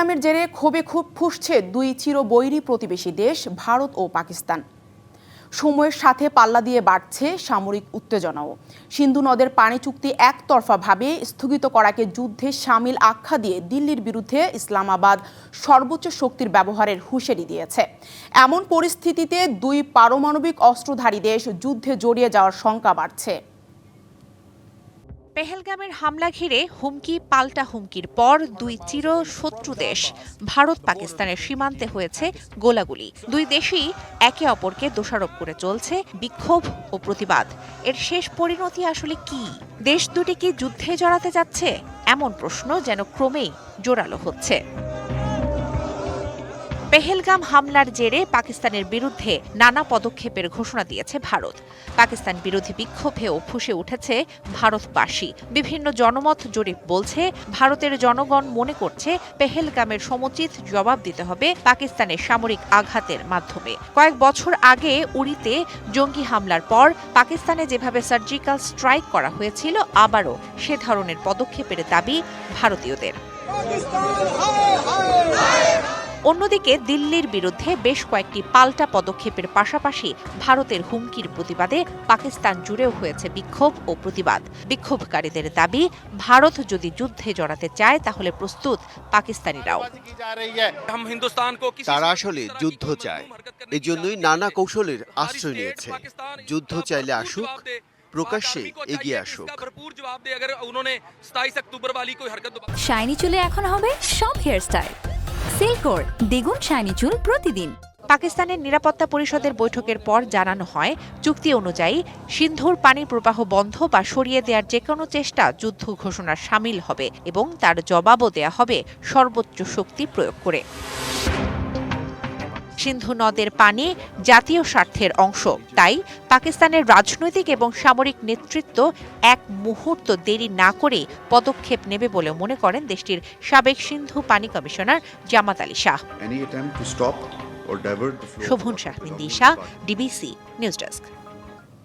পেহেলগামের জেরে ক্ষোভে ক্ষোভ ফুসছে দুই চিরবৈরী প্রতিবেশী দেশ, ভারত ও পাকিস্তান। সময়ের সাথে পাল্লা দিয়ে বাড়ছে সামরিক উত্তেজনাও। সিন্ধু নদের পানি চুক্তি একতরফাভাবে স্থগিত করাকে যুদ্ধে সামিল আখ্যা দিয়ে দিল্লির বিরুদ্ধে ইসলামাবাদ সর্বোচ্চ শক্তির ব্যবহারের হুঁশিয়ারি দিয়েছে। এমন পরিস্থিতিতে দুই পারমাণবিক অস্ত্রধারী দেশ যুদ্ধে জড়িয়ে যাওয়ার শঙ্কা বাড়ছে। পেহেলগামের হামলা ঘিরে হুমকি, পাল্টা হুমকির পর দুই চির শত্রু দেশ, ভারত পাকিস্তানের সীমান্তে হয়েছে গোলাগুলি। দুই দেশই একে অপরকে দোষারোপ করে চলছে বিক্ষোভ ও প্রতিবাদ। এর শেষ পরিণতি আসলে কি? দেশ দুটি কি যুদ্ধে জড়াতে যাচ্ছে? এমন প্রশ্ন যেন ক্রমেই জোরালো হচ্ছে। পেহেলগাম হামলার জেরে পাকিস্তানের বিরুদ্ধে নানা পদক্ষেপের ঘোষণা দিয়েছে ভারত। পাকিস্তান বিরোধী বিক্ষোভেও ফুসে উঠেছে ভারতবাসী। বিভিন্ন জনমত জরিপ বলছে, ভারতের জনগণ মনে করছে পেহেলগামের সমুচিত জবাব দিতে হবে পাকিস্তানের সামরিক আঘাতের মাধ্যমে। কয়েক বছর আগে উড়িতে জঙ্গি হামলার পর পাকিস্তানে যেভাবে সার্জিক্যাল স্ট্রাইক করা হয়েছিল, আবারও সে ধরনের পদক্ষেপের দাবি ভারতীয়দের। অন্যদিকে দিল্লির বিরুদ্ধে বেশ কয়েকটি পাল্টা পদক্ষেপের পাশাপাশি ভারতের হুমকির প্রতিবাদে পাকিস্তান জুড়েও হয়েছে বিক্ষোভ ও প্রতিবাদ। বিক্ষোভকারীদের দাবি ভারত যদি যুদ্ধে জড়াতে চায় তাহলে প্রস্তুত পাকিস্তানিরাও। তারা আসলে যুদ্ধ চায়। এজন্যই নানা কৌশলের আশ্রয় নিয়েছে। যুদ্ধ চাইলে আসুক প্রকাশ্যে এগিয়ে আসুক। শাইনি চুলে এখন হবে সব হেয়ারস্টাইল। সিল্কোর দ্বিগুণ শাইনি চুল প্রতিদিন। পাকিস্তানের নিরাপত্তা পরিষদের বৈঠকের পর জানানো হয়, চুক্তি অনুযায়ী সিন্ধুর পানির প্রবাহ বন্ধ বা সরিয়ে দেওয়ার যে কোনো চেষ্টা যুদ্ধ ঘোষণার সামিল হবে এবং তার জবাবও দেয়া হবে সর্বোচ্চ শক্তি প্রয়োগ করে। সিন্ধু নদের পানি জাতীয় স্বার্থের অংশ তাই পাকিস্তানের রাজনৈতিক এবং সামরিক নেতৃত্ব এক মুহূর্ত দেরি না করে পদক্ষেপ নেবে বলে মনে করেন দেশটির সাবেক সিন্ধু পানি commissioner Jamat Ali Shah. Shovon Shah DBC news desk